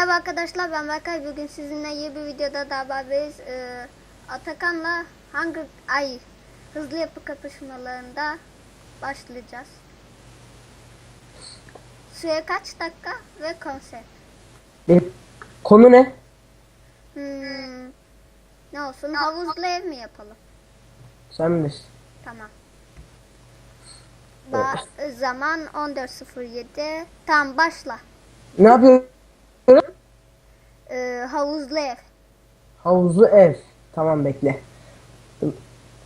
Merhaba arkadaşlar ben Berkay bugün sizinle yeni bir videoda daha beraberiz. Ee, Atakan'la hangi ay hızlı yapı kapışmalarında başlayacağız. Süre kaç dakika ve konsept. Konu ne? Hmm, ne olsun havuzlu ev mi yapalım? Sen bilirsin. Tamam. Ba- zaman 14.07. Tamam başla. Ne yapıyorum? Ee, havuzlu ev. Havuzlu ev. Tamam bekle.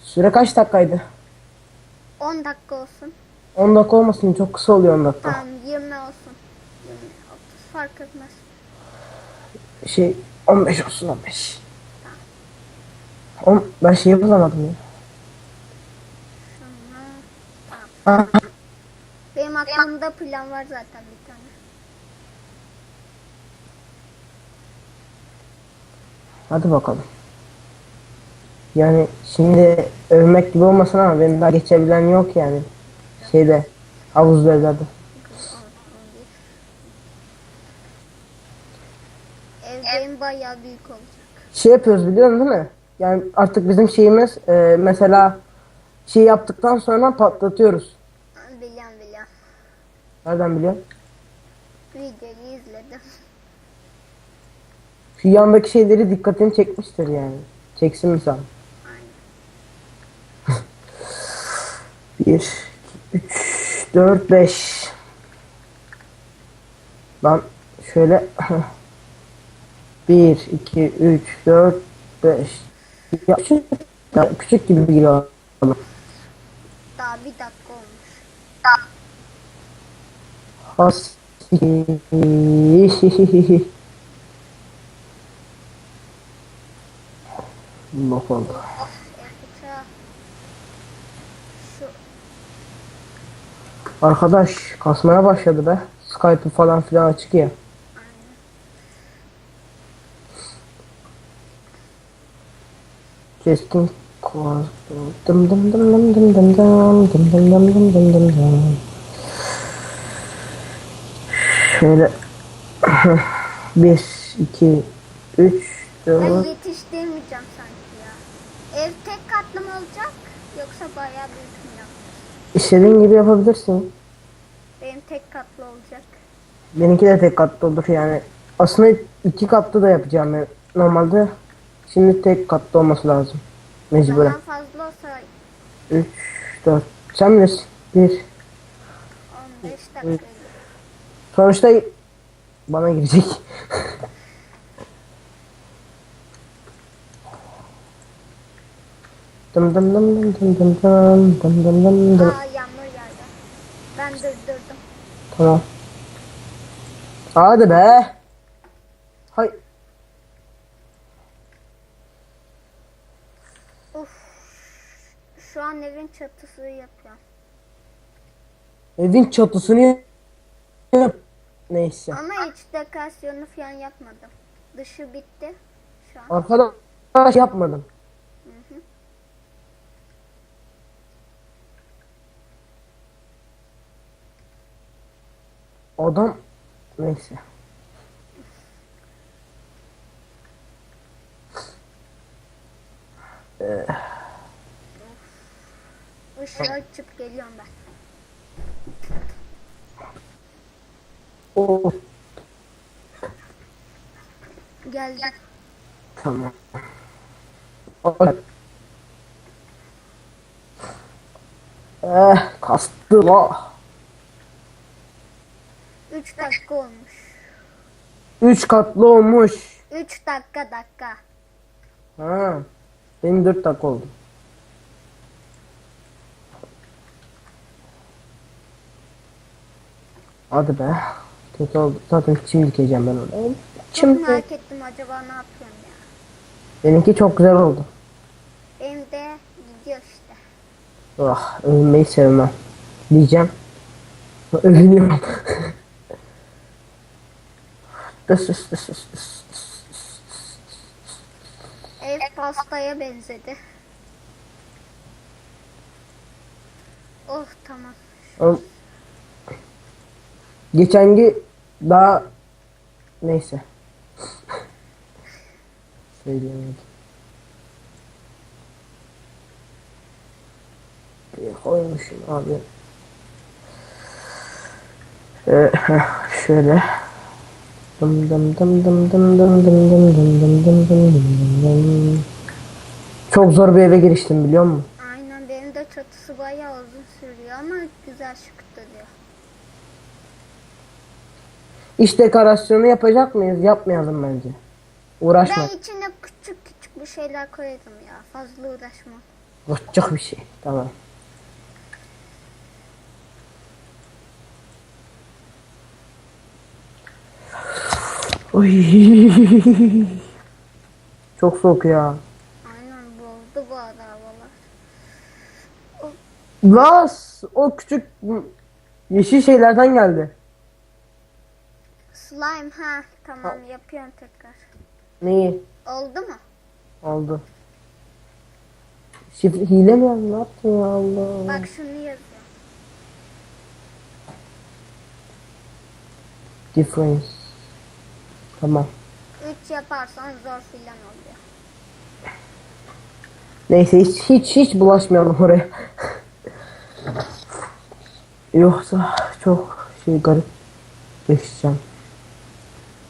Süre kaç dakikaydı? 10 dakika olsun. 10 dakika olmasın çok kısa oluyor 10 dakika. Tamam 20 olsun. 20, 30 fark etmez. Şey 15 olsun 15. On, ben şeyi bulamadım ya. Aa, benim aklımda plan var zaten bir tane. Hadi bakalım. Yani şimdi övmek gibi olmasın ama benim daha geçebilen yok yani. Şeyde havuzlu evlerde. Ev benim bayağı büyük olacak. Şey yapıyoruz biliyorsun değil mi? Yani artık bizim şeyimiz e, mesela şey yaptıktan sonra patlatıyoruz. Biliyorum biliyorum. Nereden biliyorsun? Videoyu izledim. Şu yandaki şeyleri dikkatini çekmiştir yani. Çeksin mi sen? Aynen. 1, 2, 3, 4, 5. Ben şöyle 1, 2, 3, 4, 5. Ya küçük, ya küçük gibi geliyor. Daha bir dakika olmuş. Has. Bıçağı. Şu Arkadaş kasmaya başladı be. Skype'ı falan filan açık ya. Koz. Dım dım dım dım dım dım dım dım dım dım dım dım dım dım. Şöyle bir, iki, üç, ben dört. yetiştirmeyeceğim sanki ya. Ev tek katlı mı olacak yoksa bayağı büyük mü yapacağız? İstediğin gibi yapabilirsin. Benim tek katlı olacak. Benimki de tek katlı olur yani. Aslında iki katlı da yapacağım ben. Normalde şimdi tek katlı olması lazım. Mecburen. Zaman fazla olsa 3, 4. Sen bilirsin. 1. 15 dakika. Sonuçta bana girecek. dım dım dım dım dım dım dım dım dım dım dım. Aa yağmur geldi. Ben durdurdum. Tamam. Hadi be. Hay. Uf. Şu an evin çatısı yapıyorum. Evin çatısını yap. Neyse. Ama iç dekorasyonu falan yapmadım. Dışı bitti şu an. Arkadaş yapmadım. Adam neyse. Işığı açıp geliyorum ben. Oh, Geldim. tamam. Ay. Eh, kastı la. 3 dakika olmuş. Üç katlı olmuş. 3 dakika dakika. Ha. Benim dört dakika oldu. Hadi be. Kötü oldu. Zaten çim dikeceğim ben orada. Çok Çim. merak ettim acaba ne yapıyorum ya. Benimki çok güzel oldu. Benim de gidiyor işte. Ah, övünmeyi sevmem. Diyeceğim. Övünüyorum. Dıs dıs dıs dıs dıs. Ev pastaya benzedi. Oh tamam. Oğlum, Geçenki daha neyse. Söyleyemedim. Bir koymuşum abi. Ee, şöyle. Dım dım dım dım dım dım dım dım dım dım dım dım dım dım. Çok zor bir eve giriştim biliyor musun? Aynen benim de çatısı bayağı uzun sürüyor ama güzel şık duruyor. İş dekorasyonu yapacak mıyız? Yapmayalım bence. Uğraşma. Ben içine küçük küçük bir şeyler koyarım ya. Fazla uğraşmam. Uğraşacak bir şey. Tamam. Oy. Çok soğuk ya. Aynen bozdu bu arada havalar. Las o küçük yeşil şeylerden geldi. Slime ha tamam yapıyorum tekrar. Neyi? Oldu mu? Oldu. Şifre hile mi yaptın ya Allah? Bak şunu yazıyor. Difference. Tamam. 3 yaparsan zor filan oluyor. Neyse hiç hiç hiç bulaşmayalım oraya. Yoksa çok şey garip yaşayacağım.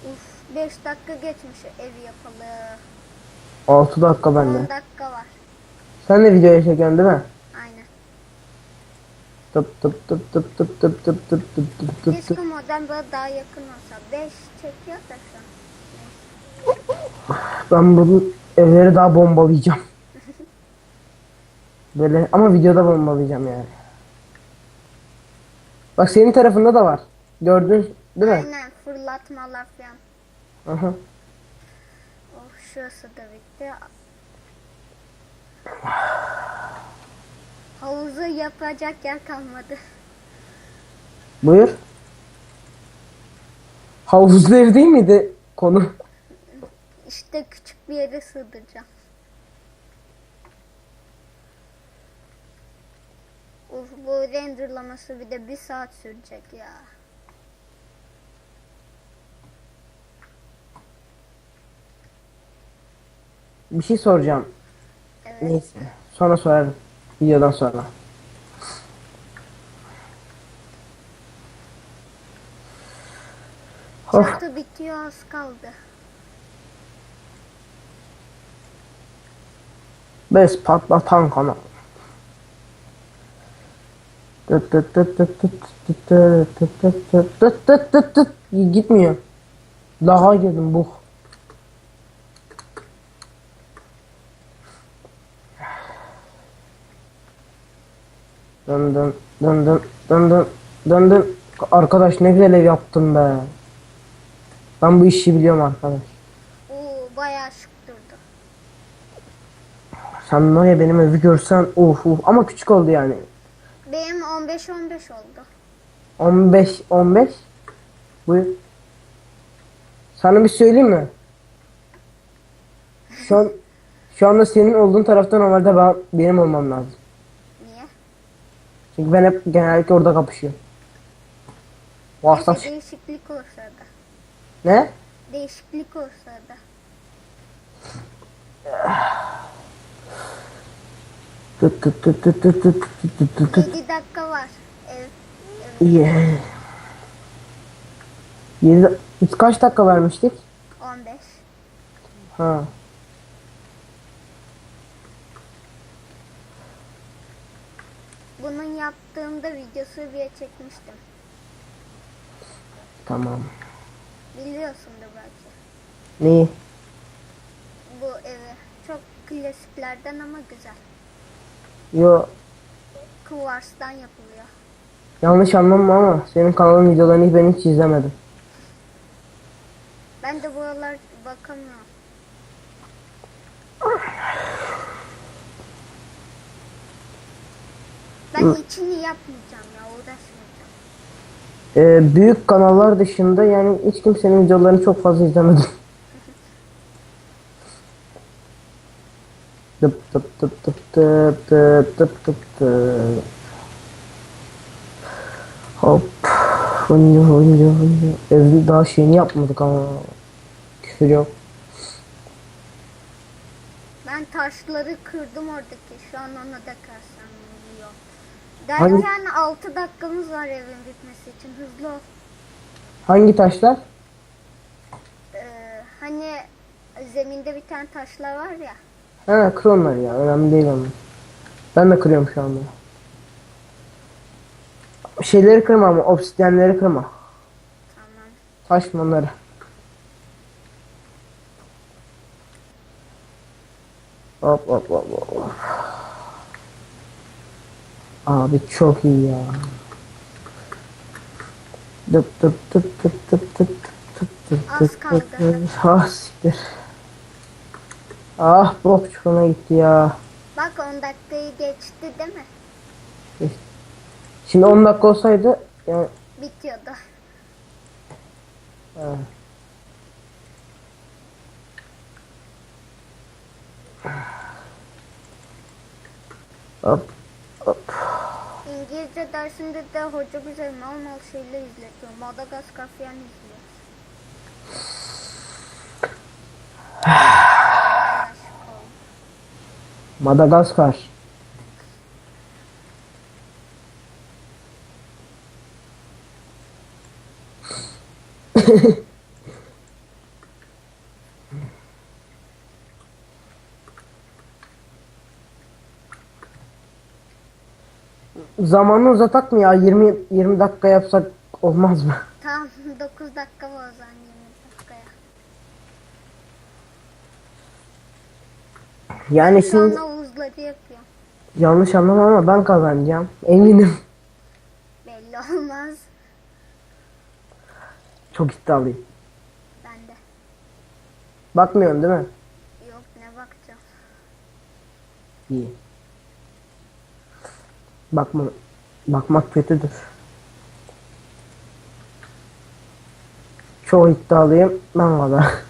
Uf 5 dakika geçmiş evi yapalı. 6 dakika 10 bende. dakika var. Sen de videoya çekiyorsun değil mi? Aynen. Tıp tıp tıp tıp tıp tıp tıp tıp tıp tıp tıp Keşke modem böyle daha yakın olsa. 5 çekiyor da. Ben bu evleri daha bombalayacağım. Böyle ama videoda bombalayacağım yani. Bak senin tarafında da var. Gördün değil mi? Aynen fırlatmalar falan. Aha. Oh şurası da bitti. Havuzu yapacak yer kalmadı. Buyur. Havuzlu ev değil miydi konu? İşte küçük bir yere sığdıracağım. Uf, bu renderlaması bir de bir saat sürecek ya. Bir şey soracağım. Evet. Neyse. Sonra sorarım. Videodan sonra. Of. Çatı bitiyor az kaldı. Bez patlatan kanal. Gitmiyor. Laga girdim bu. Döndüm, döndüm, döndüm, döndüm. Arkadaş ne güzel ev yaptım be. Ben bu işi biliyorum arkadaş. Sen var ya benim evi görsen uf uf ama küçük oldu yani. Benim 15-15 oldu. 15 15 Buyur. Sana bir söyleyeyim mi? Şu an şu anda senin olduğun tarafta normalde ben, benim olmam lazım. Niye? Çünkü ben hep genellikle orada kapışıyorum. Neyse değişiklik olursa da. ne? Değişiklik olursa da. Tut tut tut tut tut tut tut tut tut tut. 7 dakika var. Ev, ev Yeah. Yedi, biz kaç dakika vermiştik? 15. Ha. Bunun yaptığımda videosu bir çekmiştim. Tamam. Biliyorsundur belki. Neyi? Bu evi. Klasiklerden ama güzel. Yo Kuvarstan yapılıyor. yanlış anlama ama senin kanalın videolarını ben hiç izlemedim. Ben de buralar bakamıyorum. Ben içini yapmayacağım ya uğraşmayacağım. Ee, büyük kanallar dışında yani hiç kimsenin videolarını çok fazla izlemedim. Tıp tıp tıp tıp tıp tıp tıp tıp tıp. Hop. Hınca hınca hınca. Evin daha şeyini yapmadık ama. Küfür yok. Ben taşları kırdım oradaki. Şu an onu da kırsam oluyor. Hangi- Derken 6 dakikamız var evin bitmesi için. Hızlı ol. Hangi taşlar? Ee, hani zeminde bir tane taşlar var ya. Ha kır onları ya. Önemli değil onlar. Ben de kırıyorum şu anda. Şeyleri kırma ama obsidyenleri kırma. Tamam. Taş onları? Hop hop hop hop. Abi çok iyi ya. Dıp dıp dıp dıp dıp dıp dıp dıp Az dıp kaldı. dıp dıp. Ah siktir. Ah bok çukuruna gitti ya. Bak 10 dakikayı geçti değil mi? Şimdi 10 dakika olsaydı yani Bitiyordu. ha. Hop hop. İngilizce dersinde de hoca bize mal mal şeyler izletiyor. Madagaskar falan izliyor. Madagaskar. Zamanı uzatak mı ya? 20 20 dakika yapsak olmaz mı? Tamam 9 dakika var o zaman 20 dakikaya. Yani şimdi yapıyor. yanlış anlama ama ben kazanacağım. Eminim. Belli olmaz. Çok iddialıyım. Ben de. Bakmıyorsun değil mi? Yok ne bakacağım. İyi. Bakma. Bakmak kötüdür. Çok iddialıyım. Ben kadar.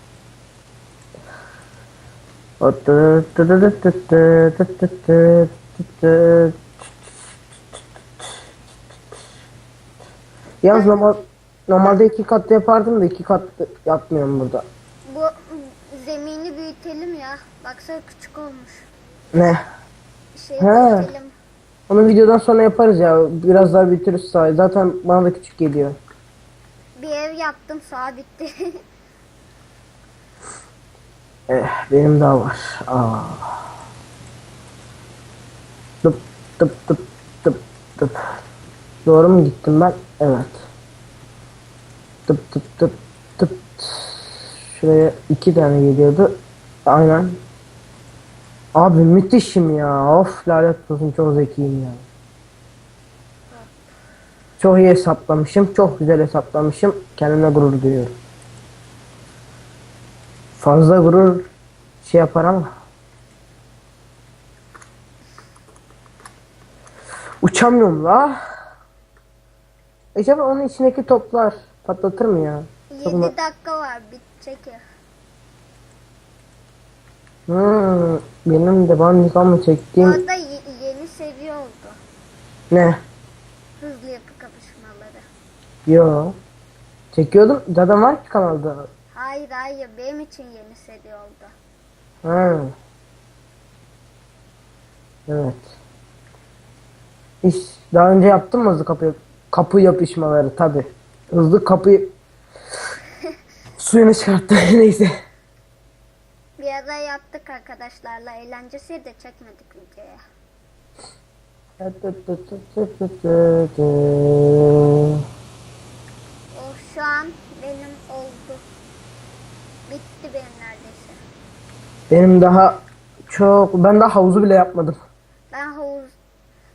Yalnız normal, normalde iki katlı yapardım da iki katlı yapmıyorum burada. Bu zemini büyütelim ya. Baksana küçük olmuş. Ne? Şey He. büyütelim. Onu videodan sonra yaparız ya. Biraz daha bitiririz sahayı. Zaten bana da küçük geliyor. Bir ev yaptım sabitti. Eh, benim daha var. Aa. Tıp tıp tıp tıp tıp. Doğru mu gittim ben? Evet. Tıp tıp tıp tıp. Şuraya iki tane geliyordu. Aynen. Abi müthişim ya. Of lanet olsun çok zekiyim ya. Çok iyi hesaplamışım. Çok güzel hesaplamışım. Kendime gurur duyuyorum. Fazla gurur şey yapar ama. Uçamıyorum la. Acaba onun içindeki toplar patlatır mı ya? 7 Çok- dakika var bitecek ya. Hmm, benim de bandikamı Bu çektiğim arada ye- yeni seviye oldu. ne? Hızlı yapı kapışmaları. Yo. Çekiyordum. Zaten var ki kanalda. Hayır hayır benim için yeni seri oldu. Ha. Evet. Hiç daha önce yaptın mı hızlı kapı kapı yapışmaları tabi. Hızlı kapı suyunu çıkarttı neyse. Bir ara yaptık arkadaşlarla eğlencesi de çekmedik videoya. O şu an benim oldu. Bitti benim neredeyse. Benim daha çok ben daha havuzu bile yapmadım. Ben havuz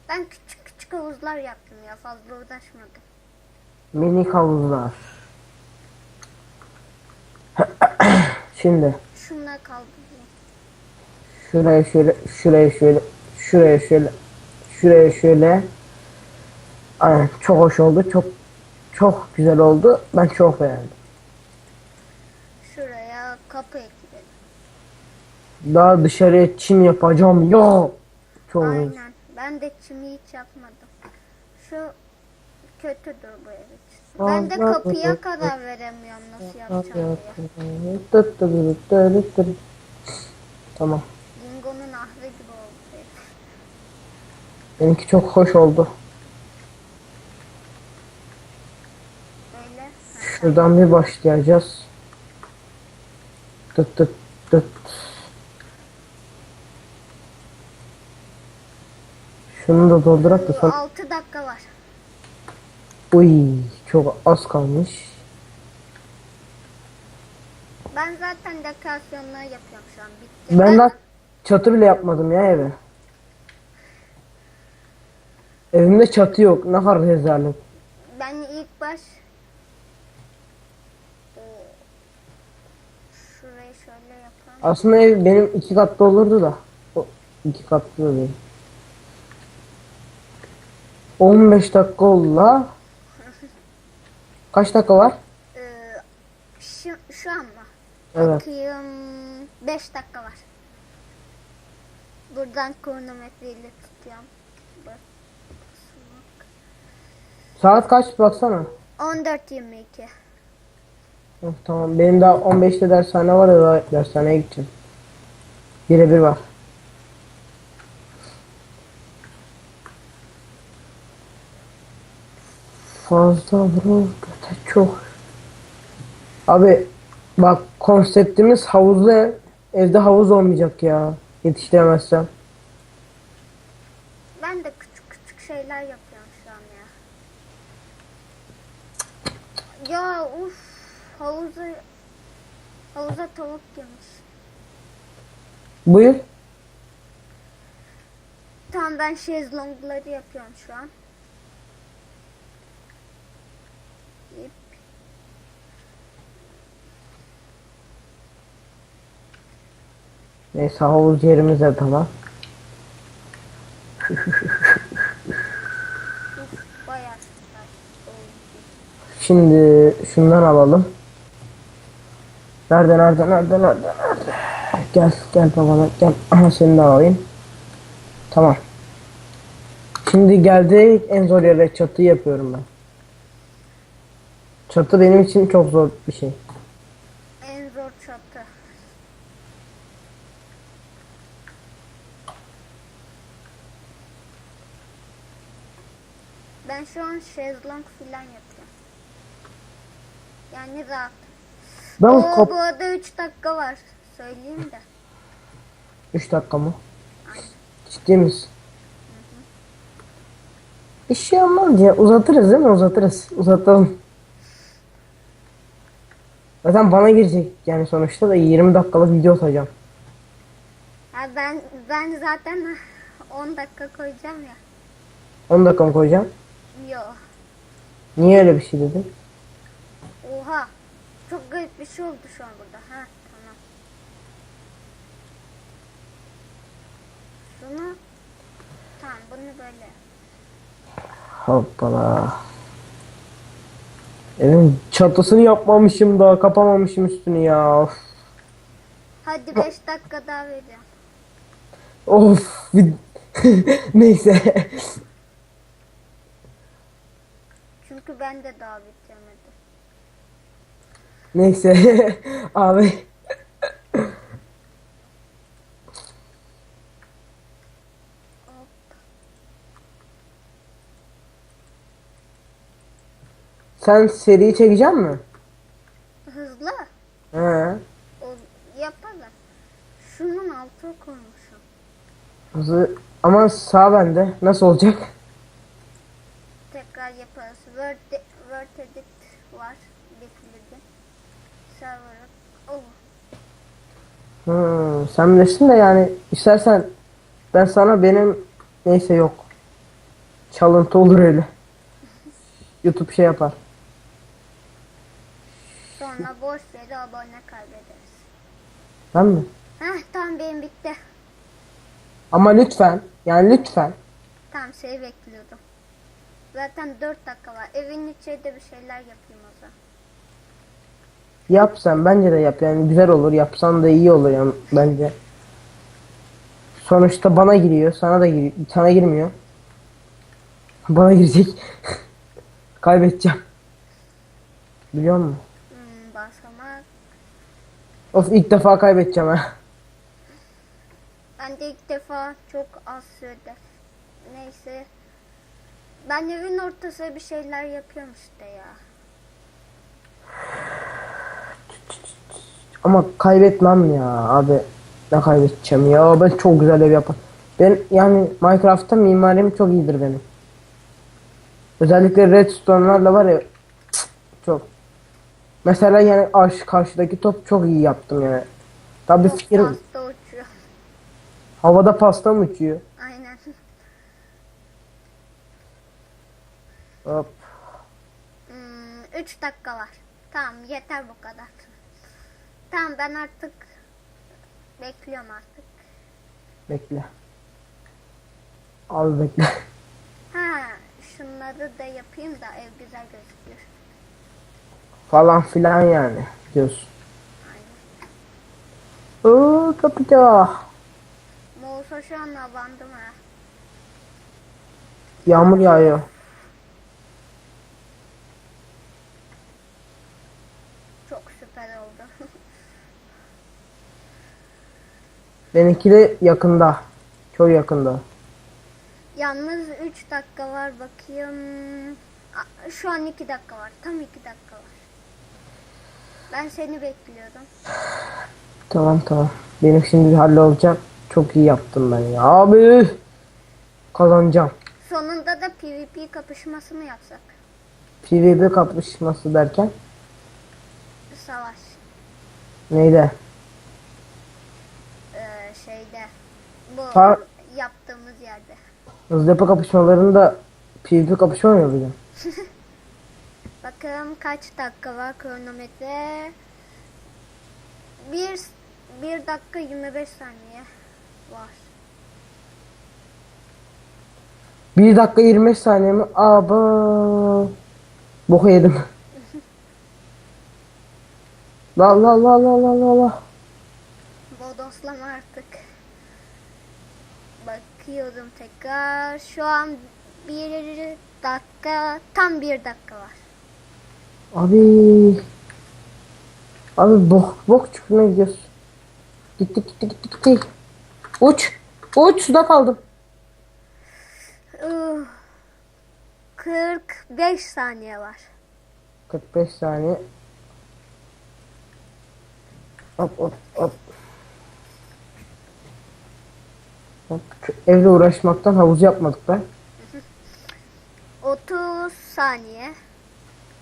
ben küçük küçük havuzlar yaptım ya fazla uğraşmadım. Minik havuzlar. Şimdi Şunlar kaldı. diyeyim. şuraya şöyle şuraya şöyle şuraya şöyle şuraya şöyle Aynen çok hoş oldu. Çok çok güzel oldu. Ben çok beğendim kapıya gidelim. Daha dışarıya çim yapacağım ya. Çok Aynen. Güzel. Ben de çimi hiç yapmadım. Şu kötüdür bu ev için. Ben de kapıya kadar veremiyorum nasıl yapacağım diye. Tamam. Dingo'nun ahri gibi oldu. Benimki çok hoş oldu. Şuradan bir başlayacağız. Tıt tıt tıt. Şunu da doldurak da sonra... 6 dakika var. Uy çok az kalmış. Ben zaten dekorasyonları yapıyorum şu an. Bitti. Ben daha çatı bile yapmadım ya eve. Evimde çatı yok. Ne kadar rezalet. Ben ilk baş e, şurayı şöyle yapalım. Aslında ev benim iki katlı olurdu da. O iki katlı da değil. 15 dakika oldu la. Kaç dakika var? E, şu, şu an mı? Evet. Bakayım 5 dakika var. Buradan kronometreyle tutuyorum. Bak. Saat kaç baksana. 14.22. Oh, tamam benim daha 15'te dershane var ya dershaneye gideceğim. Birebir var. Fazla bro çok. Abi bak konseptimiz havuzlu ev. Evde havuz olmayacak ya. Yetiştiremezsem. Ben de küçük küçük şeyler yapıyorum şu an ya. Ya uf havuza havuza tavuk girmiş. Buyur. Tamam ben şezlongları yapıyorum şu an. İp. Neyse havuz yerimiz de tamam. Şimdi şundan alalım. Nerede nerede nerede nerede nerede? Gel gel babana gel. Aha seni de alayım. Tamam. Şimdi geldik en zor yere çatı yapıyorum ben. Çatı benim için çok zor bir şey. En zor çatı. Ben şu an şezlong filan yapıyorum. Yani rahat. Ben Oo, kap bu arada 3 dakika var. Söyleyeyim de. 3 dakika mı? Ciddi misin? Bir şey olmaz ya uzatırız değil mi uzatırız uzatalım. Zaten bana girecek yani sonuçta da 20 dakikalık video atacağım. Ha ben ben zaten 10 dakika koyacağım ya. 10 dakika mı koyacağım? Yo. Niye öyle bir şey dedin? Oha. Çok garip bir şey oldu şu an burada. Ha tamam. Şunu tamam bunu böyle. Hoppala. Evin çatısını yapmamışım daha kapamamışım üstünü ya. Of. Hadi 5 dakika daha vereceğim. Of. Neyse. Çünkü ben de daha bitirmedim. Neyse. Abi. Sen seriyi çekecek mi? Hızlı. He. O yapalım. Şunun altına koymuşum. Hızlı. Ama sağ bende. Nasıl olacak? Tekrar yaparız. Word, Word Edit var. Oh. Hmm, sen bilirsin de yani istersen ben sana benim neyse yok. Çalıntı olur öyle. YouTube şey yapar. Sonra boş yere abone kaybederiz. Ben mi? Heh tamam benim bitti. Ama lütfen yani lütfen Tamam şey bekliyordum. Zaten 4 dakika var. Evin içinde bir şeyler yapayım. Yap sen bence de yap yani güzel olur yapsan da iyi olur yani bence. Sonuçta bana giriyor sana da giriyor sana girmiyor. Bana girecek. Kaybedeceğim. Biliyor musun? Hmm, basamak. Of ilk defa kaybedeceğim ha. Ben de ilk defa çok az sürede. Neyse. Ben evin ortası bir şeyler yapıyorum işte ya. Ama kaybetmem ya abi. Ne kaybedeceğim ya ben çok güzel ev yaparım. Ben yani Minecraft'ta mimarim çok iyidir benim. Özellikle redstone'larla var ya cık, çok. Mesela yani aş karşıdaki top çok iyi yaptım yani. Tabii Çok fikir pasta uçuyor. havada pasta mı uçuyor? Aynen. Hop. 3 dakika var. Tamam yeter bu kadar. Tamam ben artık bekliyorum artık. Bekle. Al bekle. Ha şunları da yapayım da ev güzel gözüküyor. Falan filan yani. Diyorsun. Aynen. Oo kapıda. Mousa şu an abandım ha. Yağmur yağıyor. Çok süper oldu. Benimki de yakında. Çok yakında. Yalnız 3 dakika var bakayım. Şu an 2 dakika var. Tam 2 dakika var. Ben seni bekliyordum. Tamam tamam. Benim şimdi hallolacak. Çok iyi yaptım ben ya. Abi. Kazanacağım. Sonunda da PvP kapışması mı yapsak? PvP kapışması derken. Savaş. Neydi? Ee, şeyde. Bu Ha. yaptığımız yerde. Hızlı yapı kapışmalarında PvP kapışma mı yapacağım? Bakalım kaç dakika var kronometre. 1 1 dakika 25 saniye var. 1 dakika 25 saniye mi? Aba. Boku yedim. La la la la la la la. Bodoslama artık. Bakıyorum tekrar. Şu an 1 dakika tam 1 dakika var. Abi. Abi bok bok çukuruna gidiyoruz. Gitti gitti gitti gitti. Uç. Uç suda kaldım. Uh, 45 saniye var. 45 saniye. Hop hop hop. Hop, şu Evle uğraşmaktan havuz yapmadık be. 30 saniye.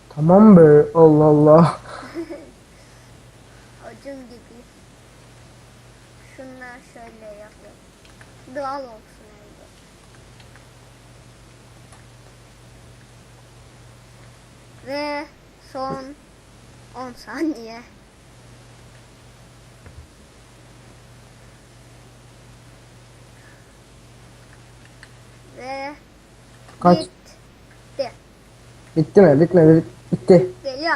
Tamam be. Allah Allah. Acın gibi. Şunlar şöyle yapalım. Doğal olsun evde. Ve son 10 saniye. Ve Kaç? bitti. Bitti mi? Bitmedi. Bit- Bitti. Geliyor.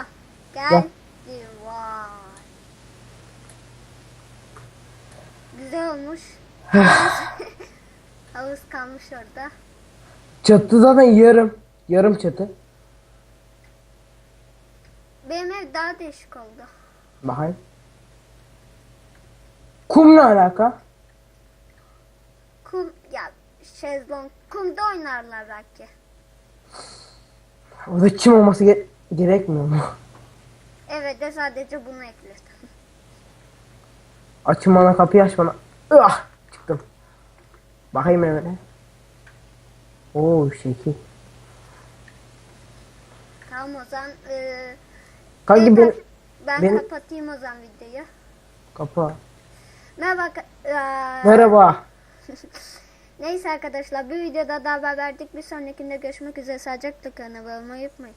Gel. Gel. Vay. Güzel olmuş. Havuz kalmış orada. Çatı zaten yarım. Yarım çatı. Benim ev daha değişik oldu. Bakayım. Kum ne alaka? Kum ya şezlong kumda oynarlar belki. Orada çim olması ge- gerekmiyor mu? Evet de sadece bunu ekledim. Açın bana kapıyı aç bana. Ah! Çıktım. Bakayım evine. Oo şekil. Tamam o zaman. eee, Kanki ben, ben... ben kapatayım o zaman videoyu. Kapı. Merhaba. Merhaba. Neyse arkadaşlar bir videoda daha haber verdik. Bir sonrakinde görüşmek üzere. Sağlıcakla kalın. Abone olmayı unutmayın.